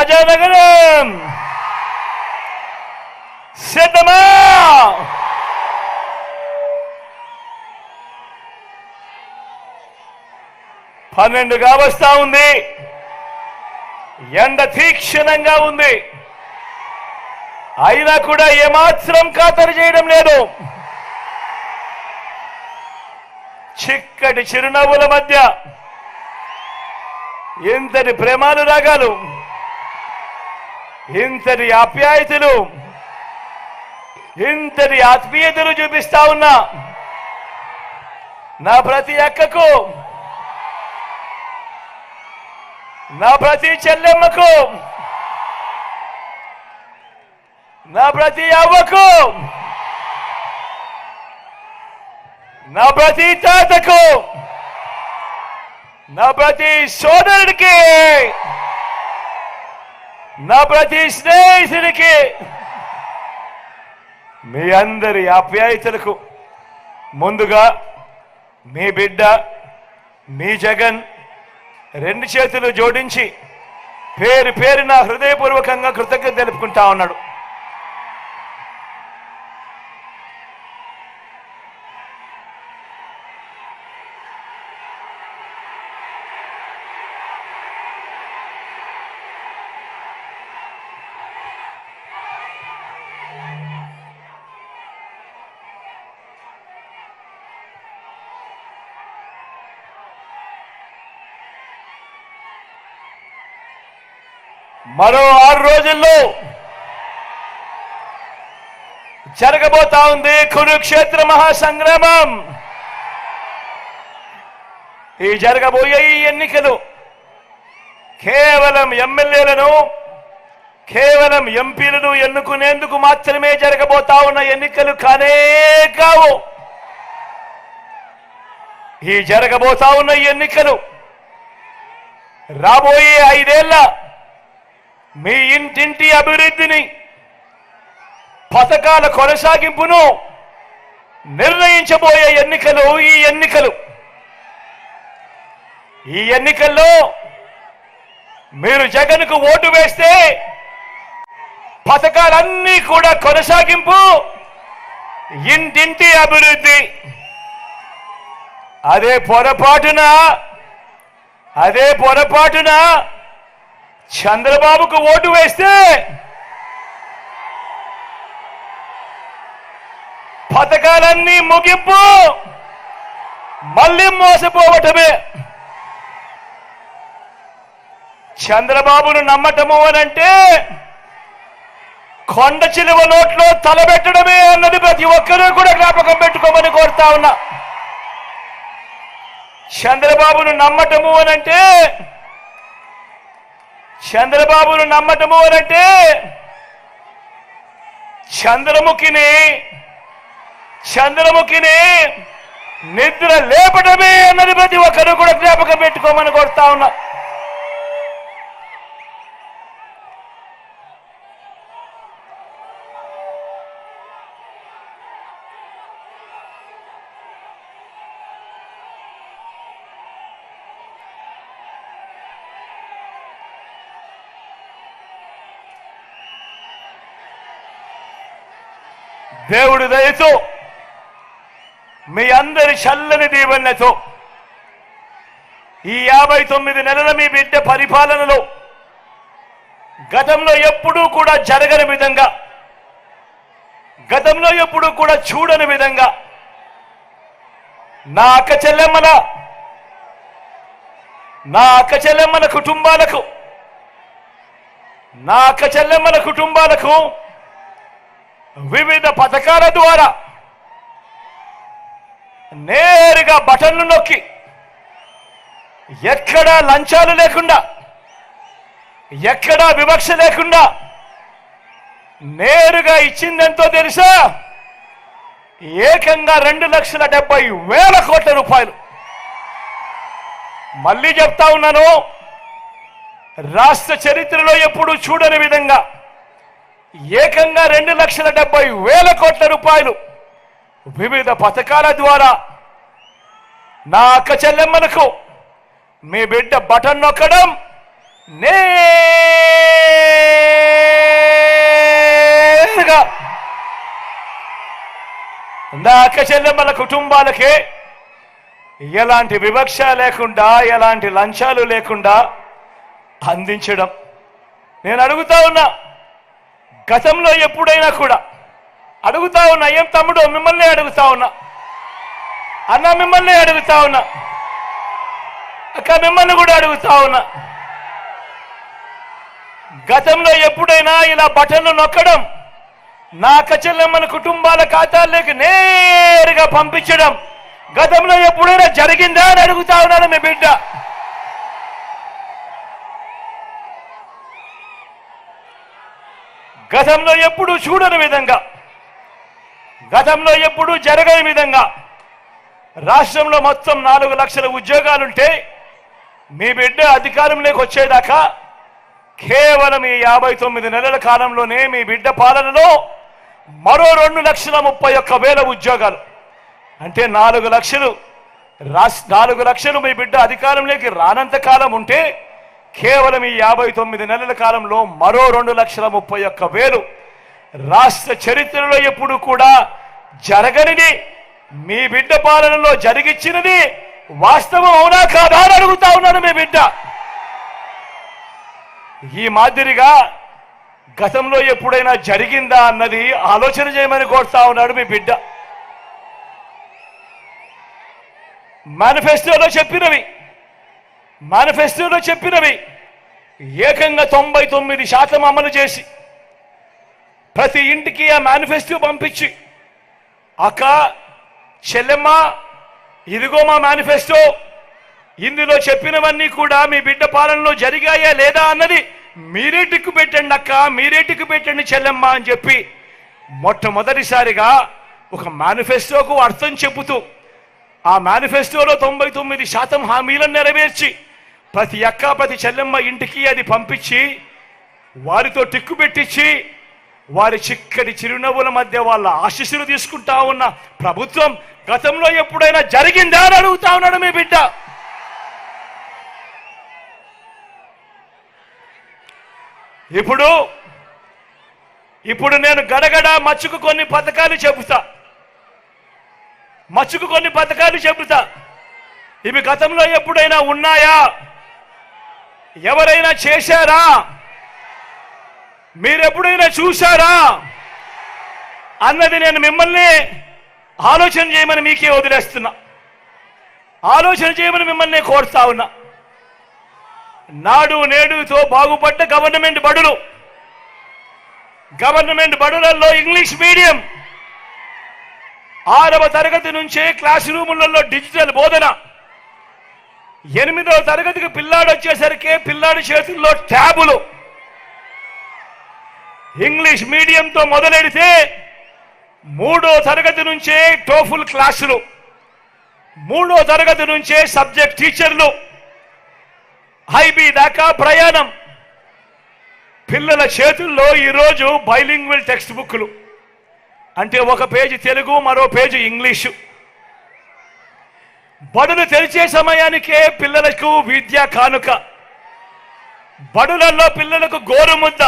రాజానగరం! సిద్ధమా పన్నెండుగా వస్తా ఉంది. ఎండ తీక్షణంగా ఉంది. అయినా కూడా ఏమాత్రం ఖాతరు చేయడం లేదు. చిక్కటి చిరునవ్వుల మధ్య ఇంతటి ప్రేమానురాగాలు! ఇంతటి ఆప్యాయతలు ఇంతటి ఆత్మీయతలు చూపిస్తా ఉన్నా నా ప్రతి అక్కకు నా ప్రతి చెల్లెమ్మకు నా ప్రతి అవ్వకు నా ప్రతి తాతకు నా ప్రతి సోదరుడికి నా ప్రతి స్నేహితుడికి మీ అందరి ఆప్యాయతలకు ముందుగా మీ బిడ్డ మీ జగన్ రెండు చేతులు జోడించి పేరు పేరు నా హృదయపూర్వకంగా కృతజ్ఞత తెలుపుకుంటా ఉన్నాడు. మరో ఆరు రోజుల్లో జరగబోతా ఉంది కురుక్షేత్ర మహాసంగ్రామం. ఈ జరగబోయే ఈ ఎన్నికలు కేవలం ఎమ్మెల్యేలను కేవలం ఎంపీలను ఎన్నుకునేందుకు మాత్రమే జరగబోతా ఉన్న ఎన్నికలు కానే కావు. ఈ జరగబోతా ఉన్న ఎన్నికలు రాబోయే ఐదేళ్ళ మీ ఇంటింటి అభివృద్ధిని పథకాల కొనసాగింపును నిర్ణయించబోయే ఎన్నికలు ఈ ఎన్నికలు. ఈ ఎన్నికల్లో మీరు జగన్కు ఓటు వేస్తే పథకాలన్నీ కూడా కొనసాగింపు ఇంటింటి అభివృద్ధి. అదే పొరపాటున అదే పొరపాటున చంద్రబాబుకు ఓటు వేస్తే పథకాలన్నీ ముగింపు మళ్ళీ మోసపోవటమే. చంద్రబాబును నమ్మటము అనంటే కొండ చిలువ నోట్లో తలబెట్టడమే అన్నది ప్రతి ఒక్కరూ కూడా జ్ఞాపకం పెట్టుకోమని కోరుతా ఉన్నా. చంద్రబాబును నమ్మటము అనంటే చంద్రబాబును నమ్మటము అనంటే చంద్రముఖిని చంద్రముఖిని నిద్ర లేపటమే అన్నది ప్రతి ఒక్కరు కూడా జ్ఞాపకం పెట్టుకోమని కొడతా ఉన్నా. దేవుడి దయతో మీ అందరి చల్లని దీవెనతో ఈ యాభై తొమ్మిది నెలల మీ బిడ్డ పరిపాలనలో గతంలో ఎప్పుడూ కూడా జరగని విధంగా గతంలో ఎప్పుడూ కూడా చూడని విధంగా నా అక్క చెల్లెమ్మల నా అక్క చెల్లెమ్మల కుటుంబాలకు నా అక్క చెల్లెమ్మల కుటుంబాలకు వివిధ పథకాల ద్వారా నేరుగా బటన్లు నొక్కి ఎక్కడా లంచాలు లేకుండా ఎక్కడా వివక్ష లేకుండా నేరుగా ఇచ్చిందెంతో తెలుసా? ఏకంగా రెండు లక్షల డెబ్బై వేల కోట్ల రూపాయలు. మళ్ళీ చెప్తా ఉన్నాను రాష్ట్ర చరిత్రలో ఎప్పుడూ చూడని విధంగా ఏకంగా రెండు లక్షల డెబ్బై వేల కోట్ల రూపాయలు వివిధ పథకాల ద్వారా నా అక్క చెల్లెమ్మలకు మీ బిడ్డ బటన్ నొక్కడం నేరుగా. నా అక్క చెల్లెమ్మల కుటుంబాలకే ఎలాంటి వివక్ష లేకుండా ఎలాంటి లంచాలు లేకుండా అందించడం. నేను అడుగుతా ఉన్నా గతంలో ఎప్పుడైనా కూడా అడుగుతా ఉన్నా ఏం తమ్ముడు మిమ్మల్ని అడుగుతా ఉన్నా. అన్న మిమ్మల్ని అడుగుతా ఉన్నా. అక్క మిమ్మల్ని కూడా అడుగుతా ఉన్నా. గతంలో ఎప్పుడైనా ఇలా బటన్లు నొక్కడం నా కచెల్లమ్మల కుటుంబాల ఖాతాల్లోకి నేరుగా పంపించడం గతంలో ఎప్పుడైనా జరిగిందా అని అడుగుతా ఉన్నాను మీ బిడ్డ. గతంలో ఎప్పుడు చూడని విధంగా గతంలో ఎప్పుడు జరగని విధంగా రాష్ట్రంలో మొత్తం నాలుగు లక్షల ఉద్యోగాలుంటే మీ బిడ్డ అధికారంలోకి వచ్చేదాకా కేవలం ఈ యాభై తొమ్మిది నెలల కాలంలోనే మీ బిడ్డ పాలనలో మరో రెండు లక్షల ముప్పై ఒక్క వేల ఉద్యోగాలు. అంటే నాలుగు లక్షలు రాస్ నాలుగు లక్షలు మీ బిడ్డ అధికారంలోకి రానంత కాలం ఉంటే కేవలం ఈ యాభై తొమ్మిది నెలల కాలంలో మరో రెండు లక్షల ముప్పై ఒక్క వేలు రాష్ట్ర చరిత్రలో ఎప్పుడు కూడా జరగనిది. మీ బిడ్డ పాలనలో జరిగిచ్చినది వాస్తవం అవునా కాదా అని అడుగుతా ఉన్నాడు మీ బిడ్డ. ఈ మాదిరిగా గతంలో ఎప్పుడైనా జరిగిందా అన్నది ఆలోచన చేయమని కోరుతా ఉన్నాడు మీ బిడ్డ. మేనిఫెస్టోలో చెప్పినవి. మేనిఫెస్టోలో చెప్పినవి. ఏకంగా తొంభై తొమ్మిది శాతం అమలు చేసి ప్రతి ఇంటికి ఆ మేనిఫెస్టో పంపించి అక్క చెల్లెమ్మ ఇదిగో మా మేనిఫెస్టో ఇందులో చెప్పినవన్నీ కూడా మీ బిడ్డ పాలనలో జరిగాయా లేదా అన్నది మీరే టిక్కు పెట్టండి అక్క మీరే టిక్కు పెట్టండి చెల్లెమ్మ అని చెప్పి మొట్టమొదటిసారిగా ఒక మేనిఫెస్టోకు అర్థం చెబుతూ ఆ మేనిఫెస్టోలో తొంభై తొమ్మిది శాతం హామీలను నెరవేర్చి ప్రతి అక్క ప్రతి చెల్లెమ్మ ఇంటికి అది పంపించి వారితో టిక్కు పెట్టించి వారి చిక్కటి చిరునవ్వుల మధ్య వాళ్ళ ఆశీస్సులు తీసుకుంటా ఉన్న ప్రభుత్వం గతంలో ఎప్పుడైనా జరిగిందా అని అడుగుతా ఉన్నాడు మీ బిడ్డ. ఇప్పుడు ఇప్పుడు నేను గడగడ మచ్చుకు కొన్ని పథకాలు చెబుతా. మచ్చుకు కొన్ని పథకాలు చెబుతా. ఇవి గతంలో ఎప్పుడైనా ఉన్నాయా? ఎవరైనా చేశారా? మీరెప్పుడైనా చూశారా? అన్నది నేను మిమ్మల్ని ఆలోచన చేయమని మీకే వదిలేస్తున్నా. ఆలోచన చేయమని మిమ్మల్ని కోరుతా ఉన్నా. నాడు నేడుతో బాగుపడ్డ గవర్నమెంట్ బడులు. గవర్నమెంట్ బడులలో ఇంగ్లీష్ మీడియం. ఆరవ తరగతి నుంచే క్లాస్ రూములలో డిజిటల్ బోధన. ఎనిమిదవ తరగతికి పిల్లాడు వచ్చేసరికి పిల్లాడి చేతుల్లో ట్యాబులు. ఇంగ్లీష్ మీడియంతో మొదలెడితే మూడో తరగతి నుంచే టోఫుల్ క్లాసులు. మూడో తరగతి నుంచే సబ్జెక్ట్ టీచర్లు. హైబీ దాకా ప్రయాణం. పిల్లల చేతుల్లో ఈరోజు బైలింగ్వల్ టెక్స్ట్ బుక్లు అంటే ఒక పేజీ తెలుగు మరో పేజీ ఇంగ్లీషు. బడులు తెరిచే సమయానికే పిల్లలకు విద్య కానుక. బడులలో పిల్లలకు గోరుముద్ద.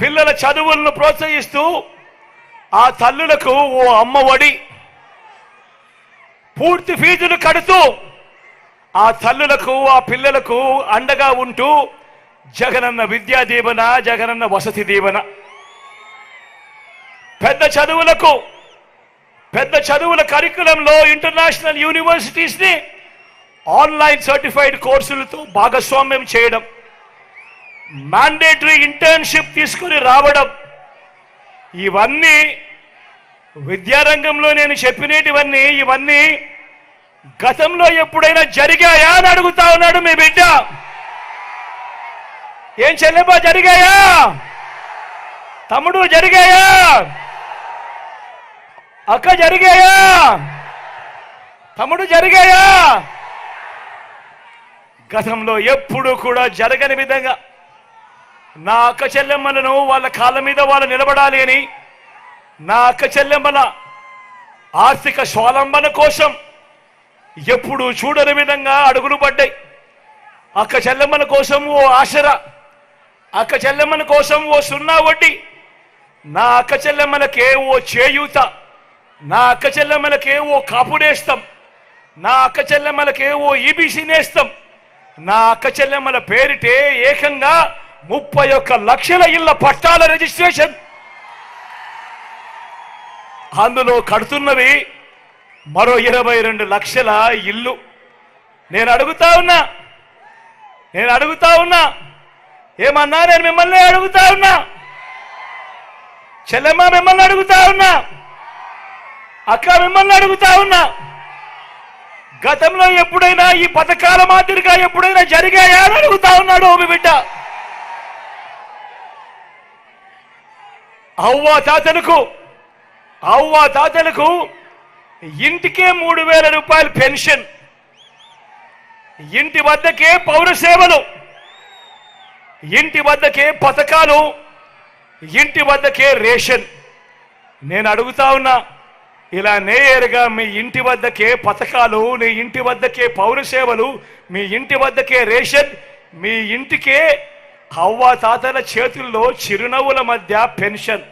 పిల్లల చదువులను ప్రోత్సహిస్తూ ఆ తల్లులకు ఓ అమ్మ ఒడి. పూర్తి ఫీజులు కడుతూ ఆ తల్లులకు ఆ పిల్లలకు అండగా ఉంటూ జగనన్న విద్యా దీవెన జగనన్న వసతి దీవెన. పెద్ద చదువులకు పెద్ద చదువుల కరికులంలో ఇంటర్నేషనల్ యూనివర్సిటీస్ని ఆన్లైన్ సర్టిఫైడ్ కోర్సులతో భాగస్వామ్యం చేయడం మ్యాండేటరీ ఇంటర్న్షిప్ తీసుకుని రావడం ఇవన్నీ విద్యారంగంలో నేను చెప్పినటివన్నీ ఇవన్నీ గతంలో ఎప్పుడైనా జరిగాయా అని అడుగుతా ఉన్నాడు మీ బిడ్డ. ఏం చెల్లెబా జరిగాయా? తమ్ముడు జరిగాయా? అక్క జరిగాయా? తమ్ముడు జరిగాయా? గతంలో ఎప్పుడు కూడా జరగని విధంగా నా అక్క చెల్లెమ్మలను వాళ్ళ కాళ్ళ మీద వాళ్ళు నిలబడాలి అని నా అక్క చెల్లెమ్మల ఆర్థిక స్వాలంబన కోసం ఎప్పుడు చూడని విధంగా అడుగులు పడ్డాయి. అక్క చెల్లెమ్మల కోసం ఓ ఆశర అక్క చెల్లెమ్మల కోసం ఓ సున్నా వడ్డీ నా అక్క చెల్లెమ్మలకే ఓ చేయూత నా అక్క చెల్లెమ్మలకే కాపుడేస్తాం నా అక్క చెల్లెమ్మలకే ఈబీసీనేస్తాం ఈబీసీ నా అక్క చెల్లెమ్మల పేరిటే ఏకంగా ముప్పై ఒక్క లక్షల ఇళ్ళ పట్టాల రిజిస్ట్రేషన్. అందులో కడుతున్నవి మరో ఇరవై రెండు లక్షల ఇల్లు. నేను అడుగుతా ఉన్నా. నేను అడుగుతా ఉన్నా. ఏమన్నా నేను మిమ్మల్ని అడుగుతా ఉన్నా. చెల్లెమ్మ మిమ్మల్ని అడుగుతా ఉన్నా. అక్క మిమ్మల్ని అడుగుతా ఉన్నా. గతంలో ఎప్పుడైనా ఈ పథకాల మాదిరిగా ఎప్పుడైనా జరిగాయా అని అడుగుతా ఉన్నాడు ఓ బిడ్డ. అవ్వ తాతలకు అవ్వ తాతలకు ఇంటికే మూడు వేల రూపాయలు పెన్షన్. ఇంటి వద్దకే పౌర సేవలు. ఇంటి వద్దకే పథకాలు. ఇంటి వద్దకే రేషన్. నేను అడుగుతా ఉన్నా ఇలా నేరుగా మీ ఇంటి వద్దకే పథకాలు నీ ఇంటి వద్దకే పౌర సేవలు మీ ఇంటి వద్దకే రేషన్ మీ ఇంటికే అవ్వ తాతల చేతుల్లో చిరునవ్వుల మధ్య పెన్షన్.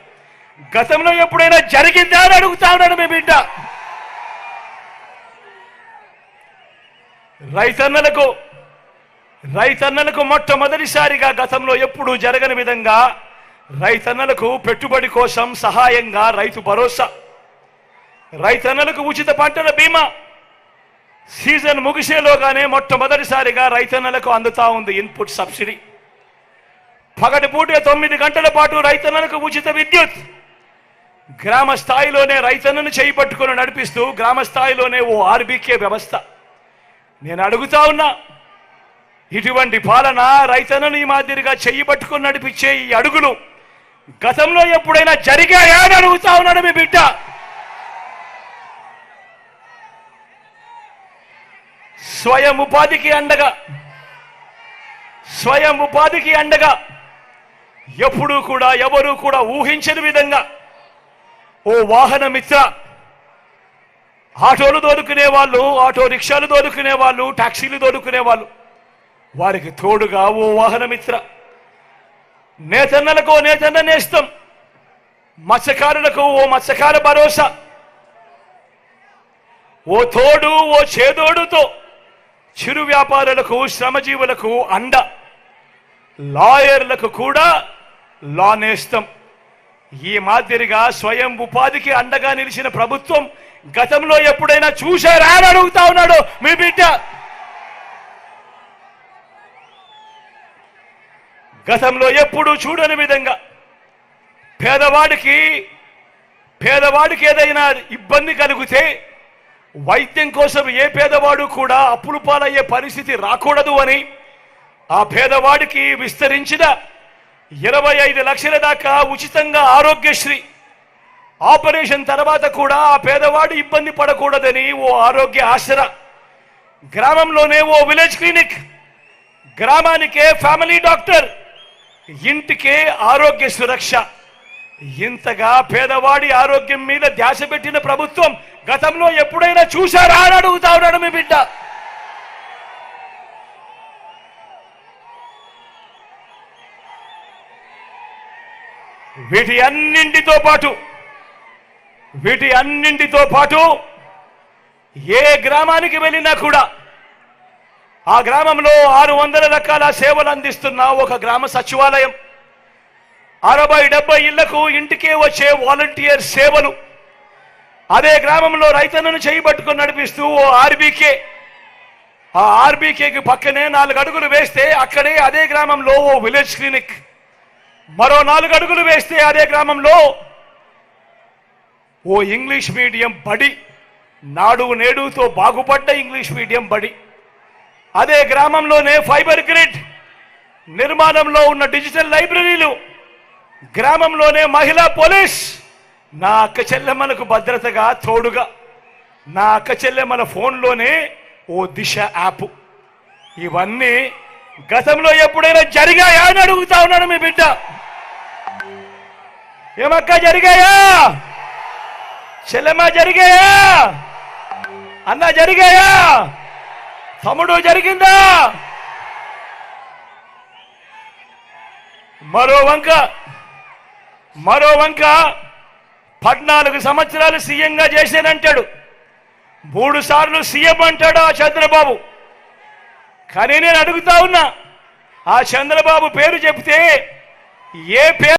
గతంలో ఎప్పుడైనా జరిగిందా అని అడుగుతా ఉన్నాను మీ బిడ్డ. రైతన్నలకు రైతన్నలకు మొట్టమొదటిసారిగా గతంలో ఎప్పుడూ జరగని విధంగా రైతన్నలకు పెట్టుబడి కోసం సహాయంగా రైతు భరోసా రైతన్నలకు ఉచిత పంటల బీమా. సీజన్ ముగిసేలోగానే మొట్టమొదటిసారిగా రైతన్నలకు అందుతా ఉంది ఇన్పుట్ సబ్సిడీ. పగటి పూట తొమ్మిది గంటల పాటు రైతన్నలకు ఉచిత విద్యుత్. గ్రామ స్థాయిలోనే రైతన్నను చేయి పట్టుకొని నడిపిస్తూ గ్రామ స్థాయిలోనే ఓ ఆర్బీకే వ్యవస్థ. నేను అడుగుతా ఉన్నా ఇటువంటి పాలన రైతన్నను ఈ మాదిరిగా చెయ్యి పట్టుకుని నడిపించే ఈ అడుగులు గతంలో ఎప్పుడైనా జరిగాయా అని అడుగుతా ఉన్నాడు మీ బిడ్డ. స్వయం ఉపాధికి అండగా. స్వయం ఉపాధికి అండగా. ఎప్పుడూ కూడా ఎవరు కూడా ఊహించని విధంగా. ఓ వాహన మిత్ర ఆటోలు దొరుకునే వాళ్ళు ఆటో రిక్షాలు దొరుకునే వాళ్ళు టాక్సీలు దొరుకునే వాళ్ళు వారికి తోడుగా ఓ వాహన మిత్ర. నేతన్నలకు ఓ నేతన్న నేస్తం. మత్స్యకారులకు ఓ మత్స్యకార భరోసా. ఓ తోడు ఓ చేదోడుతో. చిరు వ్యాపారులకు శ్రమజీవులకు అండ. లాయర్లకు కూడా లా నేస్తం ఈ మాదిరిగా స్వయం ఉపాధికి అండగా నిలిచిన ప్రభుత్వం గతంలో ఎప్పుడైనా చూశారా అని అడుగుతా ఉన్నాడు మీ బిడ్డ. గతంలో ఎప్పుడూ చూడని విధంగా పేదవాడికి పేదవాడికి ఏదైనా ఇబ్బంది కలిగితే వైద్యం కోసం ఏ పేదవాడు కూడా అప్పులు పాలయ్యే పరిస్థితి రాకూడదు అని ఆ పేదవాడికి విస్తరించిన ఇరవై ఐదు లక్షల దాకా ఉచితంగా ఆరోగ్యశ్రీ. ఆపరేషన్ తర్వాత కూడా ఆ పేదవాడు ఇబ్బంది పడకూడదని ఓ ఆరోగ్య ఆసరా గ్రామంలోనే ఓ విలేజ్ క్లినిక్ గ్రామానికే ఫ్యామిలీ డాక్టర్ ఇంటికే ఆరోగ్య సురక్ష. ఇంతగా పేదవాడి ఆరోగ్యం మీద ధ్యాస పెట్టిన ప్రభుత్వం గతంలో ఎప్పుడైనా చూశారా అని అడుగుతా ఉన్నాడు మీ బిడ్డ. వీటి అన్నింటితో పాటు వీటి అన్నింటితో పాటు ఏ గ్రామానికి వెళ్ళినా కూడా ఆ గ్రామంలో ఆరు వందల రకాల సేవలు అందిస్తున్న ఒక గ్రామ సచివాలయం. అరవై డెబ్బై ఇళ్ళకు ఇంటికే వచ్చే వాలంటీర్ సేవలు అదే గ్రామంలో రైతన్నను చేయబట్టుకొని నడిపిస్తూ ఓ ఆర్బీకే. ఆ ఆర్బీకేకి పక్కనే నాలుగు అడుగులు వేస్తే అక్కడే అదే గ్రామంలో ఓ విలేజ్ క్లినిక్. మరో నాలుగు అడుగులు వేస్తే అదే గ్రామంలో ఓ ఇంగ్లీష్ మీడియం బడి. నాడు నేడుతో బాగుపడ్డ ఇంగ్లీష్ మీడియం బడి. అదే గ్రామంలోనే ఫైబర్ గ్రిడ్. నిర్మాణంలో ఉన్న డిజిటల్ లైబ్రరీలు. గ్రామంలోనే మహిళా పోలీస్. నా అక్క చెల్లెమ్మలకు భద్రతగా తోడుగా. నా అక్క చెల్లెమ్మల ఫోన్లోనే ఓ దిశ యాప్. ఇవన్నీ గతంలో ఎప్పుడైనా జరిగాయా అని అడుగుతా ఉన్నాను మీ బిడ్డ. ఏమక్క జరిగాయా? చెల్లెమ్మ జరిగాయా? అన్న జరిగాయా? తమ్ముడు జరిగిందా? మరో వంక మరో వంక. పద్నాలుగు సంవత్సరాలు సీఎంగా చేశానంటాడు మూడు సార్లు సీఎం అంటాడు ఆ చంద్రబాబు. కానీ నేను అడుగుతా ఉన్నా ఆ చంద్రబాబు పేరు చెప్తే ఏ పేరు